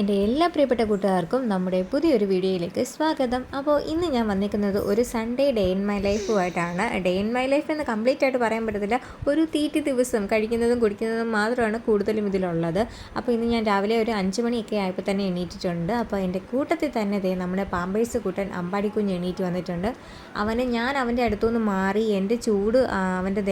എന്റെ എല്ലാ പ്രിയപ്പെട്ട കൂട്ടുകാർക്കും നമ്മുടെ പുതിയൊരു വീഡിയോയിലേക്ക് സ്വാഗതം. അപ്പോൾ ഇന്ന് ഞാൻ വന്നിരിക്കുന്നത് ഒരു സൺഡേ ഡേ ഇൻ മൈ ലൈഫുമായിട്ടാണ് ഡേ ഇൻ മൈ ലൈഫ് എന്ന് കംപ്ലീറ്റ് ആയിട്ട് പറയാൻ പറ്റത്തില്ല. ഒരു തീറ്റി ദിവസം കഴിക്കുന്നതും കുടിക്കുന്നതും മാത്രമാണ് കൂടുതലും ഇതിലുള്ളത്. അപ്പോൾ ഇന്ന് ഞാൻ രാവിലെ ഒരു അഞ്ച് മണിയൊക്കെ ആയപ്പോൾ തന്നെ എണീറ്റിട്ടുണ്ട്. അപ്പോൾ എന്റെ കൂട്ടത്തിൽ തന്നെ ദേ നമ്മുടെ പാമ്പേഴ്സ് കൂട്ടൻ അമ്പാടി കുഞ്ഞ് എണീറ്റ് വന്നിട്ടുണ്ട്. അവന് ഞാൻ അവന്റെ അടുത്തുനിന്ന് മാറി എന്റെ ചൂട് അവന്റെ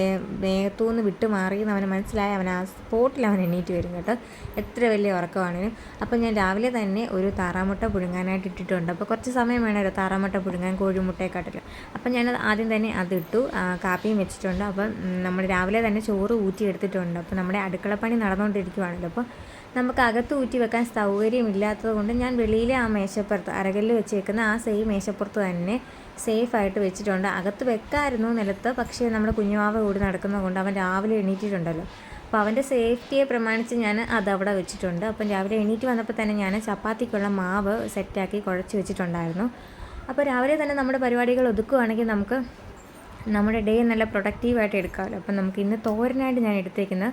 ദേഹത്തുനിന്ന് വിട്ടു മാറി എന്ന് അവന് മനസ്സിലായി. അവൻ ആ സ്പോട്ടിൽ അവൻ എണീറ്റ് വരും കേട്ടോ. എത്ര വലിയ ഉറക്കമാണെങ്കിലും. അപ്പോൾ ഞാൻ രാവിലെ തന്നെ ഒരു താറാമുട്ട പുഴുങ്ങാനായിട്ട് ഇട്ടിട്ടുണ്ട്. അപ്പോൾ കുറച്ച് സമയം വേണമല്ലോ താറാമുട്ട പുഴുങ്ങാൻ കോഴിമുട്ടയെക്കാട്ടില്ല അപ്പം ഞാൻ ആദ്യം തന്നെ അതിട്ടു ഇട്ടു കാപ്പിയും വെച്ചിട്ടുണ്ട്. അപ്പം നമ്മൾ രാവിലെ തന്നെ ചോറ് ഊറ്റി എടുത്തിട്ടുണ്ട്. അപ്പോൾ നമ്മുടെ അടുക്കളപ്പണി നടന്നുകൊണ്ടിരിക്കുവാണല്ലോ അപ്പോൾ നമുക്ക് അകത്ത് ഊറ്റി വെക്കാൻ സൗകര്യമില്ലാത്തത് കൊണ്ട് ഞാൻ വെളിയിലെ ആ മേശപ്പുറത്ത് അരകല്ല് വെച്ചേക്കുന്ന ആ സെയിം മേശപ്പുറത്ത് തന്നെ സേഫായിട്ട് വെച്ചിട്ടുണ്ട്. അകത്ത് വെക്കായിരുന്നു നിലത്ത് പക്ഷേ നമ്മുടെ കുഞ്ഞുമാവ് കൂടി നടക്കുന്നത് കൊണ്ട് അവൻ രാവിലെ എണീറ്റിട്ടുണ്ടല്ലോ. അപ്പോൾ അവന്റെ സേഫ്റ്റിയെ പ്രമാണിച്ച് ഞാൻ അതവിടെ വെച്ചിട്ടുണ്ട്. അപ്പം രാവിലെ എണീറ്റ് വന്നപ്പോൾ തന്നെ ഞാൻ ചപ്പാത്തിക്കുള്ള മാവ് സെറ്റാക്കി കുഴച്ച് വെച്ചിട്ടുണ്ടായിരുന്നു. അപ്പോൾ രാവിലെ തന്നെ നമ്മുടെ പരിപാടികൾ ഒതുക്കുകയാണെങ്കിൽ നമുക്ക് നമ്മുടെ ഡേ നല്ല പ്രൊഡക്റ്റീവായിട്ട് എടുക്കാമല്ലോ അപ്പം നമുക്ക് ഇന്ന് തോരനായിട്ട് ഞാൻ എടുത്തേക്കുന്നത്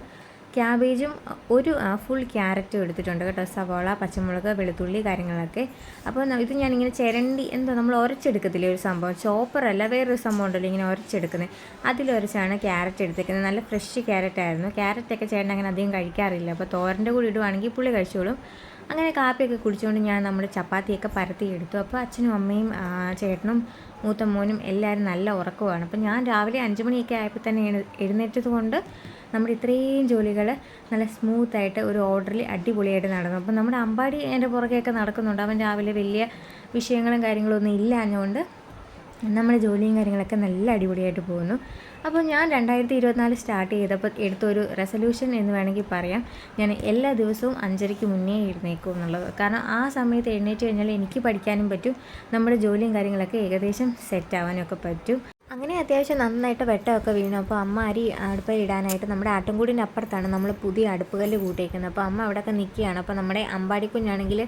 ക്യാബേജും ഒരു ഫുൾ ക്യാരറ്റും എടുത്തിട്ടുണ്ട് കേട്ടോ. സവോള പച്ചമുളക് വെളുത്തുള്ളി കാര്യങ്ങളൊക്കെ. അപ്പോൾ ഇത് ഞാനിങ്ങനെ ചിരണ്ടി എന്തോ നമ്മൾ ഉരച്ചെടുക്കത്തില്ലേ ഒരു സംഭവം? ചോപ്പറല്ല വേറൊരു സംഭവം ഉണ്ടല്ലോ ഇങ്ങനെ ഉരച്ചെടുക്കുന്നത്. അതിലുരച്ചാണ് ക്യാരറ്റ് എടുത്തേക്കുന്നത് നല്ല ഫ്രഷ് ക്യാരറ്റ് ആയിരുന്നു ക്യാരറ്റൊക്കെ ചേട്ടൻ അങ്ങനെ അധികം കഴിക്കാറില്ല. അപ്പോൾ തോരന്റെ കൂടി ഇടുവാണെങ്കിൽ പുള്ളി കഴിച്ചോളും. അങ്ങനെ കാപ്പിയൊക്കെ കുടിച്ചുകൊണ്ട് ഞാൻ നമ്മുടെ ചപ്പാത്തിയൊക്കെ പരത്തിയെടുത്തു അപ്പോൾ അച്ഛനും അമ്മയും ചേട്ടനും മൂത്ത മോനും എല്ലാവരും നല്ല ഉറക്കമാണ്. അപ്പോൾ ഞാൻ രാവിലെ അഞ്ച് മണിയൊക്കെ ആയപ്പോൾ തന്നെ എഴു- എഴുന്നേറ്റത് കൊണ്ട് നമ്മുടെ ഇത്രയും ജോലികൾ നല്ല സ്മൂത്തായിട്ട് ഒരു ഓർഡറിൽ അടിപൊളിയായിട്ട് നടന്നു. അപ്പം നമ്മുടെ അമ്പാടി എന്റെ പുറകെയൊക്കെ നടക്കുന്നുണ്ട്. അവൻ രാവിലെ വലിയ വിഷയങ്ങളും കാര്യങ്ങളും ഒന്നും ഇല്ലാഞ്ഞുകൊണ്ട് നമ്മുടെ ജോലിയും കാര്യങ്ങളൊക്കെ നല്ല അടിപൊളിയായിട്ട് പോകുന്നു. അപ്പോൾ ഞാൻ രണ്ടായിരത്തി ഇരുപത്തിനാല് സ്റ്റാർട്ട് ചെയ്തപ്പോൾ എടുത്തൊരു റെസൊല്യൂഷൻ എന്ന് വേണമെങ്കിൽ പറയാം. ഞാൻ എല്ലാ ദിവസവും അഞ്ചരയ്ക്ക് മുന്നേ എഴുന്നേക്കും എന്നുള്ളത്. കാരണം ആ സമയത്ത് എഴുന്നേറ്റ് കഴിഞ്ഞാൽ എനിക്ക് പഠിക്കാനും പറ്റും. നമ്മുടെ ജോലിയും കാര്യങ്ങളൊക്കെ ഏകദേശം സെറ്റ് ആവാനും ഒക്കെ പറ്റും. അങ്ങനെ അത്യാവശ്യം നന്നായിട്ട് വെട്ടമൊക്കെ വീണു. അപ്പോൾ അമ്മ അരി അടുപ്പിൽ ഇടാനായിട്ട് നമ്മുടെ ആട്ടുംകൂടിന്റെ അപ്പുറത്താണ് നമ്മൾ പുതിയ അടുപ്പുകല്ല് കൂട്ടിയേക്കുന്നത്. അപ്പോൾ അമ്മ അവിടെയൊക്കെ നിൽക്കുകയാണ്. അപ്പോൾ നമ്മുടെ അമ്പാടി കുഞ്ഞാണെങ്കിൽ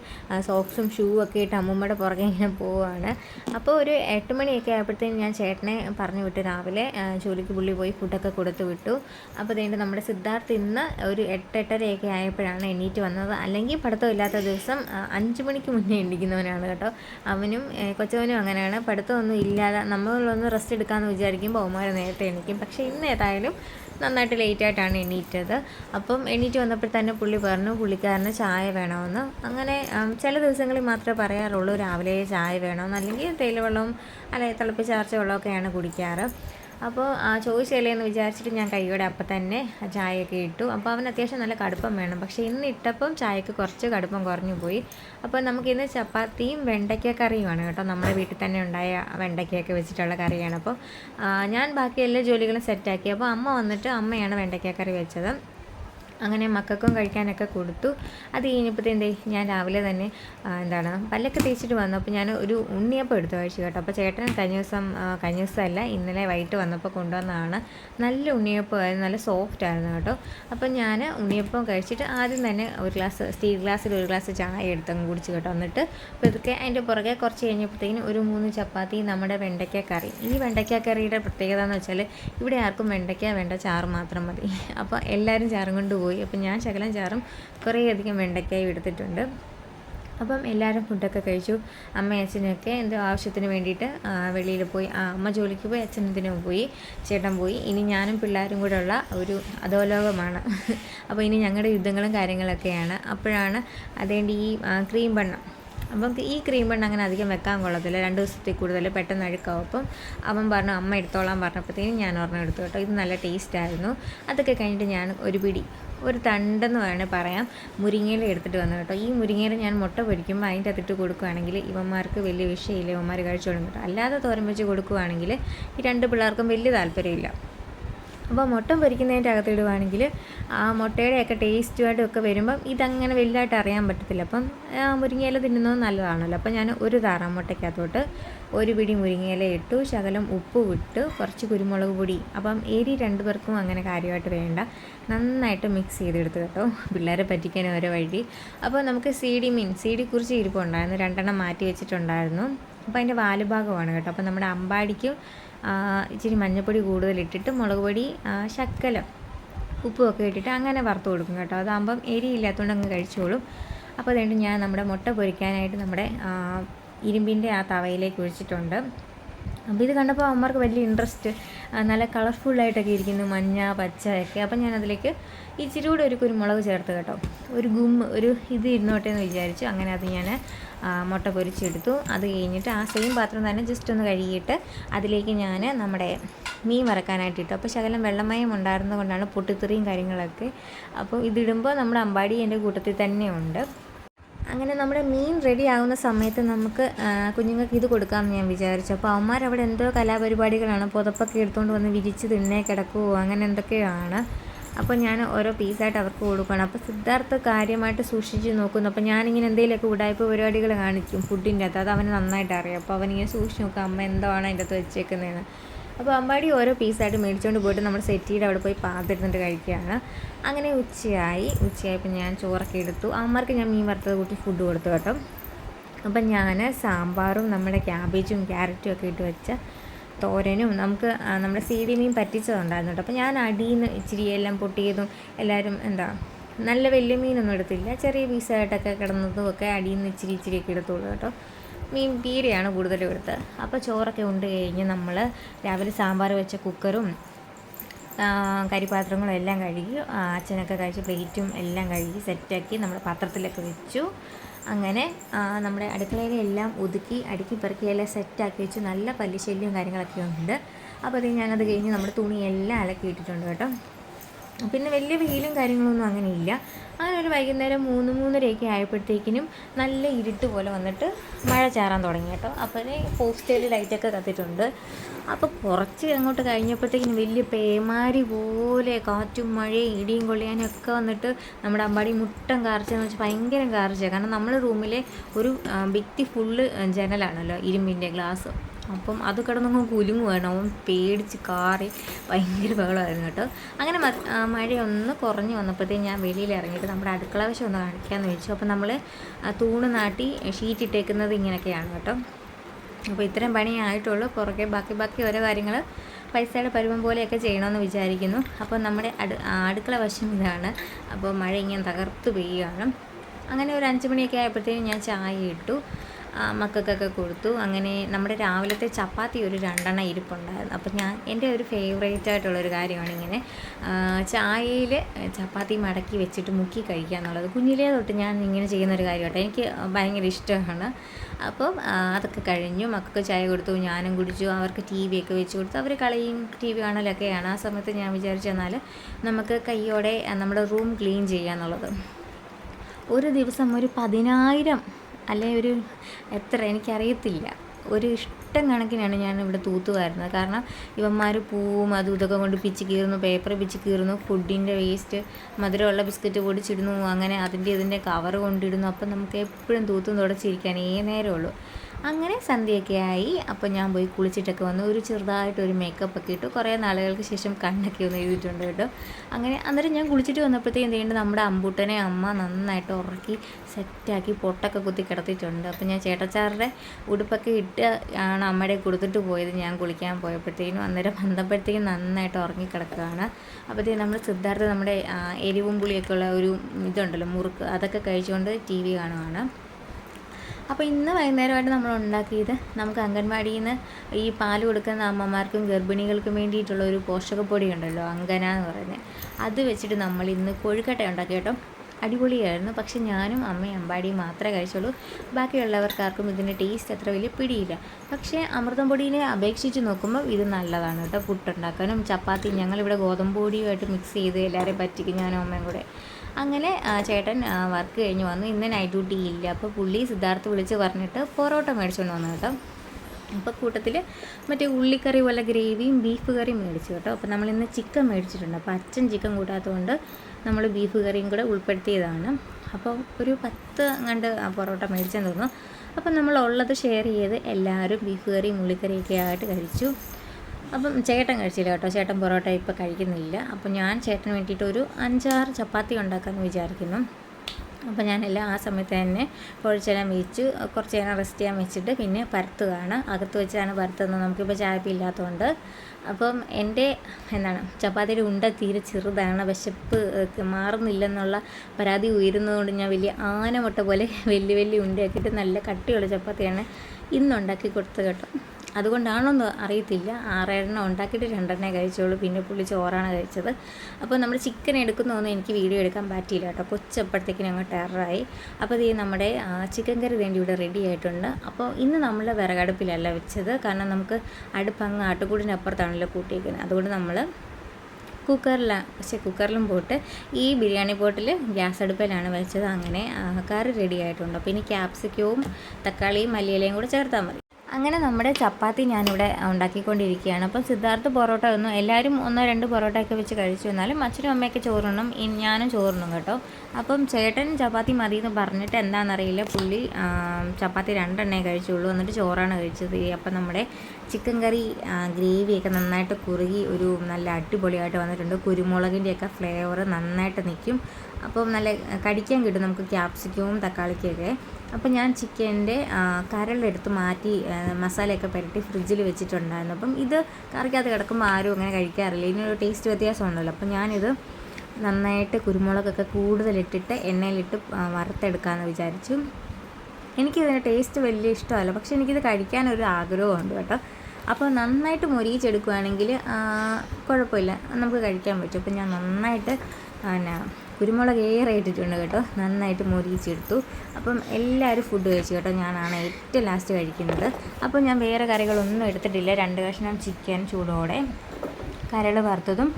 സോക്സും ഷൂ ഒക്കെ ഇട്ട് അമ്മൂമ്മയുടെ പുറകെ ഇങ്ങനെ പോവുകയാണ് അപ്പോൾ ഒരു എട്ട് മണിയൊക്കെ ആയപ്പോഴത്തേക്കും ഞാൻ ചേട്ടനെ പറഞ്ഞു വിട്ടു. രാവിലെ ജോലിക്ക് പുള്ളി പോയി ഫുഡൊക്കെ കൊടുത്ത് വിട്ടു. അപ്പോൾ അതുകൊണ്ട് നമ്മുടെ സിദ്ധാർത്ഥ് ഇന്ന് ഒരു എട്ടെട്ടരയൊക്കെ ആയപ്പോഴാണ് എണീറ്റ് വന്നത്. അല്ലെങ്കിൽ പഠിത്തമില്ലാത്ത ദിവസം അഞ്ച് മണിക്ക് മുന്നേ എണീക്കുന്നവനാണ് കേട്ടോ. അവനും കൊച്ചവനും അങ്ങനെയാണ്. പഠിത്തമൊന്നും ഇല്ലാതെ നമ്മളൊന്ന് റെസ്റ്റ് എടുക്കാമെന്ന് വിചാരിക്കും അവന്മാർ നേരത്തെ എണീക്കും. പക്ഷേ ഇന്ന് ഏതായാലും നന്നായിട്ട് ലേറ്റായിട്ടാണ് എണീറ്റത്. അപ്പം എണീറ്റ് വന്നപ്പോൾ തന്നെ പുള്ളി പറഞ്ഞു പുള്ളിക്കാരന് ചായ വേണമെന്ന്. അങ്ങനെ ചില ദിവസങ്ങളിൽ മാത്രമേ പറയാറുള്ളൂ രാവിലെ ചായ വേണമെന്ന്. അല്ലെങ്കിൽ തേയില തേയിലവെള്ളവും അല്ലെങ്കിൽ തിളപ്പിച്ചാർച്ച വെള്ളമൊക്കെയാണ് കുടിക്കാറ്. അപ്പോൾ ആ ചോദിച്ചല്ലേ എന്ന് വിചാരിച്ചിട്ട് ഞാൻ കൈയോടെ അപ്പം തന്നെ ചായയൊക്കെ ഇട്ടു. അപ്പോൾ അവൻ അത്യാവശ്യം നല്ല കടുപ്പം വേണം. പക്ഷേ ഇന്ന് ഇട്ടപ്പം ചായക്ക് കുറച്ച് കടുപ്പം കുറഞ്ഞു പോയി. അപ്പോൾ നമുക്കിന്ന് ചപ്പാത്തിയും വെണ്ടയ്ക്ക കറിയുമാണ് കേട്ടോ. നമ്മുടെ വീട്ടിൽ തന്നെ ഉണ്ടായ വെണ്ടയ്ക്കയൊക്കെ വെച്ചിട്ടുള്ള കറിയാണ്. അപ്പോൾ ഞാൻ ബാക്കി എല്ലാ ജോലികളും സെറ്റാക്കി അപ്പോൾ അമ്മ വന്നിട്ട് അമ്മയാണ് വെണ്ടയ്ക്ക കറി വെച്ചത്. അങ്ങനെ മക്കൾക്കും കഴിക്കാനൊക്കെ കൊടുത്തു. അത് കഴിഞ്ഞപ്പോഴത്തേന്തേ ഞാൻ രാവിലെ തന്നെ എന്താണ് പല്ലൊക്കെ തേച്ചിട്ട് വന്നു. അപ്പോൾ ഞാൻ ഒരു ഉണ്ണിയപ്പം എടുത്തു കഴിച്ചു കേട്ടോ. അപ്പോൾ ചേട്ടൻ കഴിഞ്ഞ ദിവസം കഴിഞ്ഞ ദിവസമല്ല ഇന്നലെ വൈകിട്ട് വന്നപ്പോൾ കൊണ്ടുവന്നതാണ്. നല്ല ഉണ്ണിയപ്പമായിരുന്നു നല്ല സോഫ്റ്റ് ആയിരുന്നു കേട്ടോ. അപ്പോൾ ഞാൻ ഉണ്ണിയപ്പം കഴിച്ചിട്ട് ആദ്യം തന്നെ ഒരു ഗ്ലാസ് സ്റ്റീൽ ഗ്ലാസ്സിൽ ഒരു ഗ്ലാസ് ചായ എടുത്തങ്ങ് കുടിച്ച് കേട്ടോ. എന്നിട്ട് അപ്പോൾ ഇതൊക്കെ അതിന്റെ പുറകെ കുറച്ച് കഴിഞ്ഞപ്പോഴത്തേക്കും ഒരു മൂന്ന് ചപ്പാത്തി നമ്മുടെ വെണ്ടയ്ക്ക കറി. ഈ വെണ്ടയ്ക്ക കറിയുടെ പ്രത്യേകത എന്ന് വെച്ചാൽ ഇവിടെ ആർക്കും വെണ്ടയ്ക്ക വേണ്ട ചാറ് മാത്രം മതി. അപ്പോൾ എല്ലാവരും ചാറും കൊണ്ട് പോയി. അപ്പം ഞാൻ ശകലം ചാറും കുറേയധികം വെണ്ടയ്ക്കായും എടുത്തിട്ടുണ്ട്. അപ്പം എല്ലാവരും ഫുഡൊക്കെ കഴിച്ചു. അമ്മ അച്ഛനൊക്കെ എന്തോ ആവശ്യത്തിന് വേണ്ടിയിട്ട് വെളിയിൽ പോയി അമ്മ ജോലിക്ക് പോയി അച്ഛനത്തിനും പോയി ചേട്ടൻ പോയി. ഇനി ഞാനും പിള്ളേരും കൂടെ ഉള്ള ഒരു അധോലോകമാണ്. അപ്പോൾ ഇനി ഞങ്ങളുടെ യുദ്ധങ്ങളും കാര്യങ്ങളൊക്കെയാണ്. അപ്പോഴാണ് അതേണ്ടി ഈ ക്രീം ബണ്ണം അപ്പം ഈ ക്രീം ബണ്ണ് അങ്ങനെ അധികം വെക്കാൻ കൊള്ളത്തില്ല. രണ്ട് ദിവസത്തിൽ കൂടുതൽ പെട്ടെന്ന് അഴുക്കാവും. അപ്പം അവൻ പറഞ്ഞു അമ്മ എടുത്തോളാൻ പറഞ്ഞപ്പോഴത്തേനും ഞാൻ ഒരെണ്ണം എടുത്തു കേട്ടോ. ഇത് നല്ല ടേസ്റ്റായിരുന്നു അതൊക്കെ കഴിഞ്ഞിട്ട് ഞാൻ ഒരു പിടി ഒരു തണ്ടെന്ന് വേണേൽ പറയാം. മുരിങ്ങയില എടുത്തിട്ട് വന്നു കേട്ടോ. ഈ മുരിങ്ങയില ഞാൻ മുട്ട പൊരിക്കുമ്പോൾ അതിന്റെ അകത്തിട്ട് കൊടുക്കുകയാണെങ്കിൽ ഇവന്മാർക്ക് വലിയ വിഷയമില്ല. ഇവന്മാർ കഴിച്ചോളും കേട്ടോ അല്ലാതെ തോരൻ വെച്ച് കൊടുക്കുകയാണെങ്കിൽ ഈ രണ്ട് പിള്ളേർക്കും വലിയ താല്പര്യമില്ല. അപ്പോൾ മുട്ട പൊരിക്കുന്നതിന്റെ അകത്ത് ഇടുവാണെങ്കിൽ ആ മുട്ടയുടെയൊക്കെ ടേസ്റ്റുമായിട്ടും ഒക്കെ വരുമ്പം ഇതങ്ങനെ വലുതായിട്ട് അറിയാൻ പറ്റത്തില്ല. അപ്പം മുരിങ്ങയില തിന്നുന്നത് നല്ലതാണല്ലോ. അപ്പം ഞാൻ ഒരു താറാം മുട്ടയ്ക്കകത്തോട്ട് ഒരു പിടി മുരിങ്ങയില ഇട്ടു ശകലം ഉപ്പ് വിട്ട് കുറച്ച് കുരുമുളക് പൊടി. അപ്പം എരി രണ്ടു പേർക്കും അങ്ങനെ കാര്യമായിട്ട് വേണ്ട. നന്നായിട്ട് മിക്സ് ചെയ്തെടുത്ത് കേട്ടോ. പിള്ളേരെ പറ്റിക്കാൻ ഓരോ വഴി. അപ്പോൾ നമുക്ക് സി ഡി മീൻ സി ഡി കുറിച്ച് ഇരിപ്പുണ്ടായിരുന്നു രണ്ടെണ്ണം മാറ്റി വെച്ചിട്ടുണ്ടായിരുന്നു. അപ്പോൾ അതിന്റെ വാലുഭാഗമാണ് കേട്ടോ. അപ്പോൾ നമ്മുടെ അമ്പാടിക്കും ഇച്ചിരി മഞ്ഞൾപ്പൊടി കൂടുതലിട്ടിട്ട് മുളക് പൊടി ശക്കലം ഉപ്പുമൊക്കെ ഇട്ടിട്ട് അങ്ങനെ വറുത്ത് കൊടുക്കും കേട്ടോ. അതാകുമ്പം എരിയില്ലാത്തതുകൊണ്ട് അങ്ങ് കഴിച്ചോളും. അപ്പോൾ അതുകൊണ്ട് ഞാൻ നമ്മുടെ മുട്ട പൊരിക്കാനായിട്ട് നമ്മുടെ ഇരുമ്പിന്റെ ആ തവയിലേക്ക് ഒഴിച്ചിട്ടുണ്ട്. അപ്പോൾ ഇത് കണ്ടപ്പോൾ അമ്മമാർക്ക് വലിയ ഇൻട്രസ്റ്റ് നല്ല കളർഫുള്ളായിട്ടൊക്കെ ഇരിക്കുന്നു മഞ്ഞ പച്ചയൊക്കെ അപ്പം ഞാനതിലേക്ക് ഇച്ചിരി കൂടെ ഒരു കുരുമുളക് ചേർത്ത് കേട്ടോ. ഒരു ഗും ഒരു ഇത് ഇരുന്നോട്ടെ എന്ന് വിചാരിച്ചു. അങ്ങനെ അത് ഞാൻ മുട്ട പൊരിച്ചെടുത്തു. അത് കഴിഞ്ഞിട്ട് ആ സെയിം പാത്രം തന്നെ ജസ്റ്റ് ഒന്ന് കഴുകിയിട്ട് അതിലേക്ക് ഞാൻ നമ്മുടെ മീൻ വറക്കാനായിട്ട് ഇട്ടു. അപ്പോൾ ശകലം വെള്ളമയം ഉണ്ടായിരുന്നതുകൊണ്ടാണ് പൊട്ടിത്തെറിയും കാര്യങ്ങളൊക്കെ. അപ്പോൾ ഇതിടുമ്പോൾ നമ്മുടെ അമ്പാടി എന്റെ കൂട്ടത്തിൽ തന്നെ ഉണ്ട്. അങ്ങനെ നമ്മുടെ മീൻ റെഡി ആവുന്ന സമയത്ത് നമുക്ക് കുഞ്ഞുങ്ങൾക്ക് ഇത് കൊടുക്കാമെന്ന് ഞാൻ വിചാരിച്ചു. അപ്പോൾ അവന്മാരവിടെ എന്തോ കലാപരിപാടികളാണ് പുതപ്പൊക്കെ എടുത്തുകൊണ്ട് വന്ന് വിരിച്ച് തിന്നേ കിടക്കുവോ അങ്ങനെ എന്തൊക്കെയാണ്. അപ്പോൾ ഞാൻ ഓരോ പീസായിട്ട് അവർക്ക് കൊടുക്കണം അപ്പോൾ സിദ്ധാർത്ഥ കാര്യമായിട്ട് സൂക്ഷിച്ച് നോക്കുന്നു. അപ്പോൾ ഞാനിങ്ങനെ എന്തെങ്കിലുമൊക്കെ ഉടായ്പ പരിപാടികൾ കാണിക്കും ഫുഡിന്റെ അകത്ത്. അത് അവന് നന്നായിട്ട് അറിയാം. അപ്പോൾ അവനിങ്ങനെ സൂക്ഷിച്ച് നോക്കുക അമ്മ എന്താണ് അതിന്റെ അകത്ത് വെച്ചേക്കുന്നതെന്ന്. അപ്പോൾ അമ്പാടി ഓരോ പീസായിട്ട് മേടിച്ചുകൊണ്ട് പോയിട്ട് നമ്മൾ സെറ്റിയുടെ അവിടെ പോയി പാത്തിരുന്നിട്ട് കഴിക്കുകയാണ്. അങ്ങനെ ഉച്ചയായി. ഉച്ചയായപ്പോൾ ഞാൻ ചോറൊക്കെ എടുത്തു. അമ്മമാർക്ക് ഞാൻ മീൻ വറുത്തത് കൂട്ടി ഫുഡ് കൊടുത്തു കേട്ടോ. അപ്പം ഞാൻ സാമ്പാറും നമ്മുടെ ക്യാബേജും ക്യാരറ്റും ഒക്കെ ഇട്ട് വെച്ച തോരനും നമുക്ക് നമ്മുടെ സീഡി മീൻ പറ്റിച്ചതുണ്ടായിരുന്നു കേട്ടോ. അപ്പോൾ ഞാൻ അടിയിൽ നിന്ന് ഇച്ചിരി എല്ലാം പൊട്ടിയതും എല്ലാവരും എന്താ നല്ല വലിയ മീനൊന്നും എടുത്തില്ല. ചെറിയ പീസായിട്ടൊക്കെ കിടന്നതും ഒക്കെ അടിയിൽ നിന്ന് ഇച്ചിരി ഇച്ചിരിയൊക്കെ എടുത്തോളൂ കേട്ടോ. മീൻ പീരയാണ് കൂടുതലും എടുത്ത് അപ്പോൾ ചോറൊക്കെ ഉണ്ട് കഴിഞ്ഞ് നമ്മൾ രാവിലെ സാമ്പാർ വെച്ച കുക്കറും കരിപാത്രങ്ങളും എല്ലാം കഴുകി അച്ഛനൊക്കെ കഴിച്ച് പ്ലേറ്റും എല്ലാം കഴുകി സെറ്റാക്കി നമ്മൾ പാത്രത്തിലൊക്കെ വെച്ചു. അങ്ങനെ നമ്മുടെ അടുക്കളയിലെ എല്ലാം ഒതുക്കി അടുക്കി പെറുക്കി എല്ലാം സെറ്റാക്കി വെച്ചു. നല്ല പല്ലിശല്യവും കാര്യങ്ങളൊക്കെ ഉണ്ട്. അപ്പോൾ അത് ഞാനത് കഴിഞ്ഞ് നമ്മുടെ തുണിയെല്ലാം അലക്കി ഇട്ടിട്ടുണ്ട് കേട്ടോ. പിന്നെ വലിയ വെയിലും കാര്യങ്ങളൊന്നും അങ്ങനെ ഇല്ല അങ്ങനെ ഒരു വൈകുന്നേരം മൂന്ന് മൂന്നരയൊക്കെ ആയപ്പോഴത്തേക്കിനും നല്ല ഇരുട്ട് പോലെ വന്നിട്ട് മഴ ചാറാൻ തുടങ്ങി കേട്ടോ. അപ്പോഴേ പോസ്റ്റേൽ ലൈറ്റൊക്കെ കത്തിയിട്ടുണ്ട്. അപ്പോൾ കുറച്ച് അങ്ങോട്ട് കഴിഞ്ഞപ്പോഴത്തേക്കിനും വലിയ പേമാരി പോലെ കാറ്റും മഴയും ഇടിയും കൊള്ളിയാനും ഒക്കെ വന്നിട്ട് നമ്മുടെ അമ്പാടി മുട്ടം കാർച്ചെന്ന് വെച്ചാൽ ഭയങ്കര കാർച്ചയാണ് കാരണം നമ്മുടെ റൂമിലെ ഒരു ഭിത്തി ഫുള്ള് ജനലാണല്ലോ ഇരുമ്പിന്റെ ഗ്ലാസ് അപ്പം അത് കിടന്നങ്ങ് കുലുങ്ങുവാണ്. അവൻ പേടിച്ച് കാറി ഭയങ്കര ബഹളമായിരുന്നു കേട്ടോ. അങ്ങനെ മ- ഒന്ന് മഴയൊന്ന് കുറഞ്ഞ് വന്നപ്പോഴത്തേക്കും ഞാൻ വെളിയിൽ ഇറങ്ങിയിട്ട് നമ്മുടെ അടുക്കള വശം ഒന്ന് കാണിക്കാമെന്ന് വെച്ചു അപ്പോൾ നമ്മൾ തൂണ് നാട്ടി ഷീറ്റ് ഇട്ടേക്കുന്നത് ഇങ്ങനെയൊക്കെയാണ് കേട്ടോ. അപ്പോൾ ഇത്രയും പണിയായിട്ടുള്ളൂ പുറകെ ബാക്കി ബാക്കി ഓരോ കാര്യങ്ങൾ പൈസയുടെ പരുവം പോലെയൊക്കെ ചെയ്യണമെന്ന് വിചാരിക്കുന്നു. അപ്പോൾ നമ്മുടെ അടു അടുക്കള വശം ഇതാണ്. അപ്പോൾ മഴ ഇങ്ങനെ തകർത്ത് പെയ്യുകയാണ്. അങ്ങനെ ഒരു അഞ്ച് മണിയൊക്കെ ആയപ്പോഴത്തേക്കും ഞാൻ ചായ ഇട്ടു. മക്കൾക്കൊക്കെ കൊടുത്തു. അങ്ങനെ നമ്മുടെ രാവിലത്തെ ചപ്പാത്തി ഒരു രണ്ടെണ്ണം ഇരിപ്പുണ്ടായിരുന്നു. അപ്പം ഞാൻ എന്റെ ഒരു ഫേവറേറ്റ് ആയിട്ടുള്ളൊരു കാര്യമാണ് ഇങ്ങനെ ചായയിൽ ചപ്പാത്തി മടക്കി വെച്ചിട്ട് മുക്കി കഴിക്കുക എന്നുള്ളത്. കുഞ്ഞിലേ തൊട്ട് ഞാൻ ഇങ്ങനെ ചെയ്യുന്നൊരു കാര്യമാട്ടോ. എനിക്ക് ഭയങ്കര ഇഷ്ടമാണ്. അപ്പം അതൊക്കെ കഴിഞ്ഞു. മക്കൾക്ക് ചായ കൊടുത്തു ഞാനും കുടിച്ചു. അവർക്ക് ടി വി ഒക്കെ വെച്ച് കൊടുത്തു. അവർ കളിയും ടി വി കാണലൊക്കെയാണ്. ആ സമയത്ത് ഞാൻ വിചാരിച്ചു എന്നാൽ നമുക്ക് കൈയോടെ നമ്മുടെ റൂം ക്ലീൻ ചെയ്യുക എന്നുള്ളത് ഒരു ദിവസം ഒരു പതിനായിരം അല്ലെ ഒരു എത്ര എനിക്കറിയത്തില്ല. ഒരു ഇഷ്ടം കണക്കിനാണ് ഞാൻ ഇവിടെ തൂത്തുവാരുന്നത് കാരണം ഇവന്മാർ പൂവും അതും ഇതൊക്കെ കൊണ്ട് പിച്ച് കീറുന്നു പേപ്പർ പിച്ച് കീറുന്നു ഫുഡിന്റെ വേസ്റ്റ് മധുരമുള്ള ബിസ്ക്കറ്റ് പൊടിച്ചിടുന്നു അങ്ങനെ അതിന്റെ ഇതിന്റെ കവർ കൊണ്ടിടുന്നു. അപ്പം നമുക്ക് എപ്പോഴും തൂത്തും തുടച്ചിരിക്കാൻ ഏ നേരമുള്ളൂ. അങ്ങനെ സന്ധ്യയൊക്കെ ആയി അപ്പോൾ ഞാൻ പോയി കുളിച്ചിട്ടൊക്കെ വന്നു. ഒരു ചെറുതായിട്ട് ഒരു മേക്കപ്പ് ഒക്കെ ഇട്ടു. കുറേ നാളുകൾക്ക് ശേഷം കണ്ണൊക്കെ ഒന്ന് എഴുതിയിട്ടുണ്ട് കേട്ടോ. അങ്ങനെ അന്നേരം ഞാൻ കുളിച്ചിട്ട് വന്നപ്പോഴത്തേക്കും എന്തെയ്യുണ്ട് നമ്മുടെ അമ്പൂട്ടനെ അമ്മ നന്നായിട്ട് ഉറക്കി സെറ്റാക്കി പൊട്ടൊക്കെ കുത്തി കിടത്തിയിട്ടുണ്ട്. അപ്പോൾ ഞാൻ ചേട്ടച്ചാറുടെ ഉടുപ്പൊക്കെ ഇട്ട് ആണ് അമ്മയുടെ കൊടുത്തിട്ട് പോയത്. ഞാൻ കുളിക്കാൻ പോയപ്പോഴത്തേക്കും അന്നേരം വന്നപ്പോഴത്തേക്കും നന്നായിട്ട് ഉറങ്ങി ഉറങ്ങിക്കിടക്കുകയാണ് അപ്പോഴത്തേക്കും നമ്മൾ സിദ്ധാർത്ഥ നമ്മുടെ എരിവും പുളിയൊക്കെ ഉള്ള ഒരു ഇതുണ്ടല്ലോ മുറുക്ക്. അതൊക്കെ കഴിച്ചുകൊണ്ട് ടി വി കാണുവാണ്. അപ്പോൾ ഇന്ന് വൈകുന്നേരമായിട്ട് നമ്മൾ ഉണ്ടാക്കിയത് നമുക്ക് അംഗൻവാടിയിൽ നിന്ന് ഈ പാൽ കൊടുക്കുന്ന അമ്മമാർക്കും ഗർഭിണികൾക്കും വേണ്ടിയിട്ടുള്ള ഒരു പോഷകപ്പൊടി ഉണ്ടല്ലോ അങ്കന എന്ന് പറയുന്നത്. അത് വെച്ചിട്ട് നമ്മൾ ഇന്ന് കൊഴുക്കട്ട ഉണ്ടാക്കി കേട്ടോ. അടിപൊളിയായിരുന്നു. പക്ഷെ ഞാനും അമ്മയും അമ്പാടിയും മാത്രമേ കഴിച്ചുള്ളൂ. ബാക്കിയുള്ളവർക്കാർക്കും ഇതിന്റെ ടേസ്റ്റ് അത്ര വലിയ പിടിയില്ല. പക്ഷേ അമൃതം പൊടിയിനെ അപേക്ഷിച്ച് നോക്കുമ്പോൾ ഇത് നല്ലതാണ് കേട്ടോ. പുട്ടുണ്ടാക്കാനും ചപ്പാത്തി ഞങ്ങളിവിടെ ഗോതമ്പ് പൊടിയുമായിട്ട് മിക്സ് ചെയ്ത് എല്ലാവരെയും പറ്റിക്കും ഞാനും അമ്മയും കൂടെ. അങ്ങനെ ചേട്ടൻ വർക്ക് കഴിഞ്ഞ് വന്നു. ഇന്ന് നൈറ്റ് ഡ്യൂട്ടി ഇല്ല. അപ്പോൾ പുള്ളി സിദ്ധാർത്ഥ് വിളിച്ച് പറഞ്ഞിട്ട് പൊറോട്ട മേടിച്ചുകൊണ്ട് വന്നു കേട്ടോ. അപ്പോൾ കൂട്ടത്തിൽ മറ്റേ ഉള്ളിക്കറി പോലെ ഗ്രേവിയും ബീഫ് കറിയും മേടിച്ചു കേട്ടോ. അപ്പോൾ നമ്മൾ ഇന്ന് ചിക്കൻ മേടിച്ചിട്ടുണ്ട്. അപ്പോൾ അച്ഛൻ ചിക്കൻ കൂട്ടാത്തതുകൊണ്ട് നമ്മൾ ബീഫ് കറിയും കൂടെ ഉൾപ്പെടുത്തിയതാണ്. അപ്പോൾ ഒരു പത്ത് കണ്ട് പൊറോട്ട മേടിച്ചെന്ന് തോന്നുന്നു. അപ്പോൾ നമ്മൾ ഉള്ളത് ഷെയർ ചെയ്ത് എല്ലാവരും ബീഫ് കറിയും ഉള്ളിക്കറിയൊക്കെ ആയിട്ട് കഴിച്ചു. അപ്പം ചേട്ടൻ കഴിച്ചില്ല കേട്ടോ. ചേട്ടൻ പൊറോട്ട ഇപ്പോൾ കഴിക്കുന്നില്ല. അപ്പോൾ ഞാൻ ചേട്ടന് വേണ്ടിയിട്ട് ഒരു അഞ്ചാറ് ചപ്പാത്തി ഉണ്ടാക്കാമെന്ന് വിചാരിക്കുന്നു. അപ്പോൾ ഞാനെല്ലാം ആ സമയത്ത് തന്നെ കുഴച്ചെല്ലാം വെച്ച്. കുറച്ച് നേരം റെസ്റ്റ് ചെയ്യാൻ വെച്ചിട്ട് പിന്നെ പരത്തുകയാണ് അകത്ത് വെച്ചാണ് പരത്തുന്നത്. നമുക്കിപ്പോൾ ചായപ്പ് ഇല്ലാത്തതുകൊണ്ട് അപ്പം എന്റെ എന്താണ് ചപ്പാത്തിയുടെ ഉണ്ട തീരെ ചെറുതാണ്. വിശപ്പ് മാറുന്നില്ലെന്നുള്ള പരാതി ഉയരുന്നതുകൊണ്ട് ഞാൻ വലിയ ആനമുട്ട പോലെ വലിയ വലിയ ഉണ്ടയാക്കിയിട്ട് നല്ല കട്ടിയുള്ള ചപ്പാത്തിയാണ് ഇന്നുണ്ടാക്കി കൊടുത്തത് കേട്ടോ. അതുകൊണ്ടാണോന്ന് അറിയത്തില്ല. ആറെണ്ണം ഉണ്ടാക്കിയിട്ട് രണ്ടെണ്ണേ കഴിച്ചുള്ളൂ പിന്നെ പുള്ളി ചോറാണ് കഴിച്ചത്. അപ്പോൾ നമ്മൾ ചിക്കൻ എടുക്കുന്നതൊന്നും എനിക്ക് വീഡിയോ എടുക്കാൻ പറ്റിയില്ല കേട്ടോ. കൊച്ചപ്പോഴത്തേക്കിനും അങ്ങ് ടെററായി അപ്പോൾ ഇത് നമ്മുടെ ചിക്കൻ കറി വേണ്ടി ഇവിടെ റെഡി ആയിട്ടുണ്ട്. അപ്പോൾ ഇന്ന് നമ്മൾ വിറകടുപ്പിലല്ല വെച്ചത്. കാരണം നമുക്ക് അടുപ്പ് അങ്ങ് ആട്ടുകൂടിനപ്പുറത്താണല്ലോ കൂട്ടിയിരിക്കുന്നത് അതുകൊണ്ട് നമ്മൾ കുക്കറിലാണ് പക്ഷേ കുക്കറിലും പോയിട്ട് ഈ ബിരിയാണി പോട്ടിൽ ഗ്യാസ് അടുപ്പിലാണ് വെച്ചത്. അങ്ങനെ കറി റെഡി ആയിട്ടുണ്ട്. അപ്പോൾ ഇനി ക്യാപ്സിക്കവും തക്കാളിയും മല്ലിയിലയും കൂടെ ചേർത്താൽ മതി. അങ്ങനെ നമ്മുടെ ചപ്പാത്തി ഞാനിവിടെ ഉണ്ടാക്കിക്കൊണ്ടിരിക്കുകയാണ്. അപ്പം സിദ്ധാർത്ഥ് പൊറോട്ട ഒന്നും എല്ലാവരും ഒന്നോ രണ്ട് പൊറോട്ടയൊക്കെ വെച്ച് കഴിച്ചു എന്നാലും അച്ഛനും അമ്മയൊക്കെ ചോറുണ്ണും ഞാനും ചോറുണ്ണും കേട്ടോ. അപ്പം ചേട്ടൻ ചപ്പാത്തി മതി എന്ന് പറഞ്ഞിട്ട് എന്താണെന്നറിയില്ല. പുള്ളി ചപ്പാത്തി രണ്ടെണ്ണേ കഴിച്ചുള്ളൂ. എന്നിട്ട് ചോറാണ് കഴിച്ചത്. അപ്പം നമ്മുടെ ചിക്കൻ കറി ഗ്രേവിയൊക്കെ നന്നായിട്ട് കുറുകി ഒരു നല്ല അടിപൊളിയായിട്ട് വന്നിട്ടുണ്ട്. കുരുമുളകിന്റെയൊക്കെ ഫ്ലേവർ നന്നായിട്ട് നിൽക്കും. അപ്പം നല്ല കടിക്കാൻ കിട്ടും നമുക്ക് ക്യാപ്സിക്കവും തക്കാളിക്കൊക്കെ. അപ്പം ഞാൻ ചിക്കന്റെ കരളെടുത്ത് മാറ്റി മസാലയൊക്കെ പുരട്ടി ഫ്രിഡ്ജിൽ വെച്ചിട്ടുണ്ടായിരുന്നു. അപ്പം ഇത് കറിക്കകത്ത് കിടക്കുമ്പോൾ ആരും അങ്ങനെ കഴിക്കാറില്ല. ഒരു ടേസ്റ്റ് വ്യത്യാസം ഉണ്ടല്ലോ അപ്പം ഞാനിത് നന്നായിട്ട് കുരുമുളകൊക്കെ കൂടുതലിട്ടിട്ട് എണ്ണയിലിട്ട് വറുത്തെടുക്കാമെന്ന് വിചാരിച്ചു. എനിക്കിതിന്റെ ടേസ്റ്റ് വലിയ ഇഷ്ടമല്ല. പക്ഷേ എനിക്കിത് കഴിക്കാനൊരു ആഗ്രഹമുണ്ട് കേട്ടോ. അപ്പോൾ നന്നായിട്ട് മുരിയിച്ചെടുക്കുകയാണെങ്കിൽ കുഴപ്പമില്ല. നമുക്ക് കഴിക്കാൻ പറ്റും. അപ്പോൾ ഞാൻ നന്നായിട്ട് പിന്നെ കുരുമുളക് ഏറെ ഇട്ടിട്ടുണ്ട് കേട്ടോ. നന്നായിട്ട് മൊരിയിച്ചെടുത്തു. അപ്പം എല്ലാവരും ഫുഡ് കഴിച്ചു കേട്ടോ. ഞാനാണ് ഏറ്റവും ലാസ്റ്റ് കഴിക്കുന്നത്. അപ്പോൾ ഞാൻ വേറെ കറികളൊന്നും എടുത്തിട്ടില്ല. രണ്ട് കഷ്ണം ചിക്കൻ ചൂടോടെ കരൾ വറുത്തതും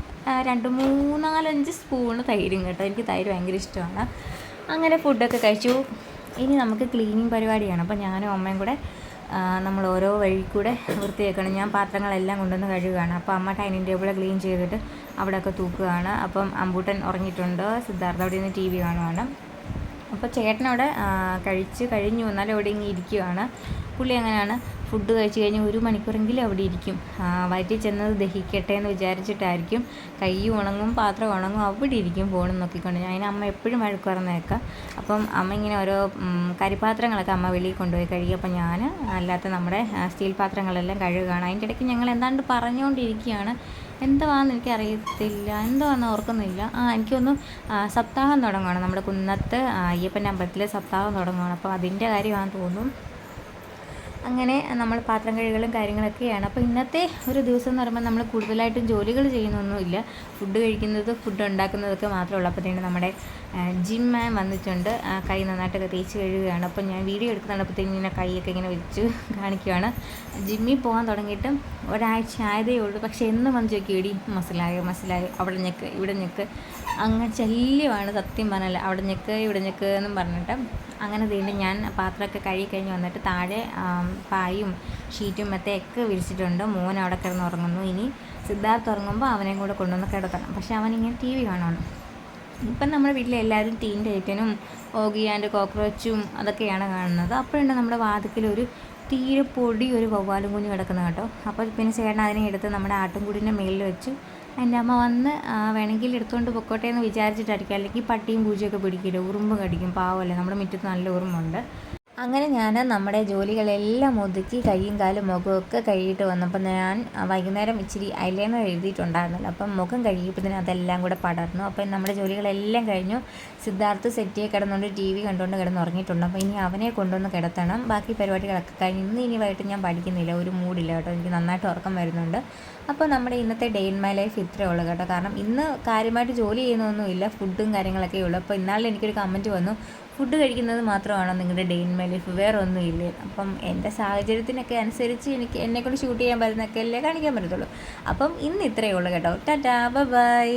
രണ്ട് മൂന്നാലഞ്ച് സ്പൂണ് തൈരും കേട്ടോ. എനിക്ക് തൈര് ഭയങ്കര ഇഷ്ടമാണ്. അങ്ങനെ ഫുഡൊക്കെ കഴിച്ചു. ഇനി നമുക്ക് ക്ലീനിങ് പരിപാടിയാണ്. അപ്പോൾ ഞാനും അമ്മയും കൂടെ നമ്മൾ ഓരോ വഴി കൂടെ വൃത്തിയാക്കണം. ഞാൻ പാത്രങ്ങളെല്ലാം കൊണ്ടുവന്ന് കഴുകുകയാണ്. അപ്പോൾ അമ്മ ഡൈനിങ് ടേബിൾ ക്ലീൻ ചെയ്തിട്ട് അവിടെയൊക്കെ തൂക്കുകയാണ്. അപ്പം അമ്പൂട്ടൻ ഉറങ്ങിയിട്ടുണ്ട്. സിദ്ധാർത്ഥ അവിടെ നിന്ന് ടി വി കാണുവാണ്. അപ്പോൾ ചേട്ടനവിടെ കഴിച്ച് കഴിഞ്ഞു. എന്നാലും അവിടെ ഇങ്ങനെ ഇരിക്കുകയാണ് പുള്ളി അങ്ങനെയാണ് ഫുഡ് കഴിച്ച് കഴിഞ്ഞ് ഒരു മണിക്കൂറെങ്കിലും അവിടെ ഇരിക്കും. വയറ്റിൽ ചെന്നത് ദഹിക്കട്ടെ എന്ന് വിചാരിച്ചിട്ടായിരിക്കും. കൈ ഉണങ്ങും പാത്രം ഉണങ്ങും അവിടെ ഇരിക്കും ഫോണും നോക്കിക്കൊണ്ട്. അതിന് അമ്മ എപ്പോഴും വഴക്ക് പറഞ്ഞേക്കാം അപ്പം അമ്മ ഇങ്ങനെ ഓരോ കരിപാത്രങ്ങളൊക്കെ അമ്മ വെളിയിൽ കൊണ്ടുപോയി കഴുകി. അപ്പം ഞാൻ അല്ലാത്ത നമ്മുടെ സ്റ്റീൽ പാത്രങ്ങളെല്ലാം കഴുകുകയാണ്. അതിന്റെ ഇടയ്ക്ക് ഞങ്ങൾ എന്താണ്ട് പറഞ്ഞുകൊണ്ടിരിക്കുകയാണ്. എന്തുവാന്ന് എനിക്കറിയത്തില്ല. എന്തുവാന്ന് ഓർക്കുന്നില്ല. ആ എനിക്കൊന്ന് സപ്താഹം തുടങ്ങുകയാണ് നമ്മുടെ കുന്നത്ത് അയ്യപ്പന്റെ അമ്പലത്തിലെ സപ്താഹം തുടങ്ങുകയാണ് അപ്പോൾ അതിന്റെ കാര്യമാണെന്ന് തോന്നുന്നു. അങ്ങനെ നമ്മൾ പാത്രം കഴുകലും കാര്യങ്ങളൊക്കെയാണ്. അപ്പോൾ ഇന്നത്തെ ഒരു ദിവസം എന്ന് പറയുമ്പോൾ നമ്മൾ കൂടുതലായിട്ടും ജോലികൾ ചെയ്യുന്നൊന്നുമില്ല. ഫുഡ് കഴിക്കുന്നത് ഫുഡ് ഉണ്ടാക്കുന്നതൊക്കെ മാത്രമേ ഉള്ളൂ. അപ്പോഴത്തേന് നമ്മുടെ ജിം മാൻ വന്നിട്ടുണ്ട്. കൈ നന്നായിട്ടൊക്കെ തേച്ച് കഴുകുകയാണ്. അപ്പോൾ ഞാൻ വീഡിയോ എടുക്കുന്നുണ്ടപ്പോഴത്തേക്കും ഇങ്ങനെ കൈയൊക്കെ ഇങ്ങനെ വെച്ച് കാണിക്കുകയാണ് ജിമ്മിൽ പോകാൻ തുടങ്ങിയിട്ട് ഒരാഴ്ച ആയതേ ഉള്ളൂ. പക്ഷേ എന്നും വന്ന് ചോദിക്കും ഇടി മസിലായോ മസിലായോ അവിടെ ഞെക്ക് ഇവിടെ ഞെക്ക്. അങ്ങനെ ശല്യമാണ് സത്യം പറഞ്ഞാൽ അവിടെ ഞെക്ക് ഇവിടെ ഞെക്ക് എന്നും പറഞ്ഞിട്ട്. അങ്ങനെ വീണ്ടും ഞാൻ പാത്രമൊക്കെ കഴുകി കഴിഞ്ഞ് വന്നിട്ട് താഴെ പായും ഷീറ്റും മറ്റേക്ക് വിരിച്ചിട്ടുണ്ട്. മോൻ അവിടെ കിടന്ന് ഉറങ്ങുന്നു ഇനി സിദ്ധാർത്ഥ് ഉറങ്ങുമ്പോൾ അവനെയും കൂടെ കൊണ്ടുവന്ന് കിടക്കണം. പക്ഷേ അവനിങ്ങനെ ടി വി കാണുവാണ്. ഇപ്പം നമ്മുടെ വീട്ടിലെ എല്ലാവരും ടീൻ ടൈറ്റനും ഓഗി ആൻഡ് കോക്രോച്ചും അതൊക്കെയാണ് കാണുന്നത്. അപ്പോഴുണ്ട് നമ്മുടെ വാതിക്കൽ ഒരു തീരെ പൊടി ഒരു വവ്വാലും കുഞ്ഞു കിടക്കുന്നത് കേട്ടോ. അപ്പോൾ പിന്നെ ചേട്ടൻ അതിനെ എടുത്ത് നമ്മുടെ ആട്ടുംകൂടിന്റെ മേളിൽ വെച്ചു എന്റെ അമ്മ വന്ന് വേണമെങ്കിൽ എടുത്തുകൊണ്ട് പൊക്കോട്ടെ എന്ന് വിചാരിച്ചിട്ടായിരിക്കും. അല്ലെങ്കിൽ പട്ടിയും പൂജയൊക്കെ പിടിക്കില്ല? ഉറുമ്പ് കടിക്കും. പാവമല്ലേ നമ്മുടെ മുറ്റത്ത് നല്ല ഉറുമ്പുണ്ട്. അങ്ങനെ ഞാൻ നമ്മുടെ ജോലികളെല്ലാം ഒതുക്കി കൈയും കാലും മുഖമൊക്കെ കഴുകിയിട്ട് വന്നപ്പോൾ ഞാൻ വൈകുന്നേരം ഇച്ചിരി ഐലൈനർ എഴുതിയിട്ടുണ്ടായിരുന്നല്ലോ. അപ്പം മുഖം കഴുകിയപ്പോൾ അതെല്ലാം കൂടെ പടർന്നു. അപ്പം നമ്മുടെ ജോലികളെല്ലാം കഴിഞ്ഞു. സിദ്ധാർത്ഥ് സെറ്റിയെ കിടന്നുകൊണ്ട് ടി വി കണ്ടുകൊണ്ട് കിടന്ന് ഉറങ്ങിയിട്ടുണ്ട്. അപ്പോൾ ഇനി അവനെ കൊണ്ടുവന്ന് കിടത്തണം. ബാക്കി പരിപാടികളൊക്കെ കഴിഞ്ഞ് ഇന്ന് ഇനി വൈകിട്ട് ഞാൻ പഠിക്കുന്നില്ല. ഒരു മൂഡില്ല കേട്ടോ. എനിക്ക് നന്നായിട്ട് ഉറക്കം വരുന്നുണ്ട്. അപ്പോൾ നമ്മുടെ ഇന്നത്തെ ഡേ ഇൻ മൈ ലൈഫ് ഇത്രയേ ഉള്ളൂ കേട്ടോ. കാരണം ഇന്ന് കാര്യമായിട്ട് ജോലി ചെയ്യുന്നൊന്നുമില്ല ഫുഡും കാര്യങ്ങളൊക്കെ ഉള്ളൂ. അപ്പോൾ ഇന്നാളിൽ എനിക്കൊരു കമന്റ് വന്നു. ഫുഡ് കഴിക്കുന്നത് മാത്രമാണോ നിങ്ങളുടെ ഡെയിൻ മൈ ലൈഫ് വേറെ ഒന്നുമില്ലേ അപ്പം എന്റെ സാഹചര്യത്തിനൊക്കെ അനുസരിച്ച് എനിക്ക് എന്നെക്കൊണ്ട് ഷൂട്ട് ചെയ്യാൻ പറ്റുന്നൊക്കെ അല്ലേ കാണിക്കാൻ പറ്റത്തുള്ളൂ. അപ്പം ഇന്ന് ഇത്രയേ ഉള്ളൂ കേട്ടോ. Tata bye.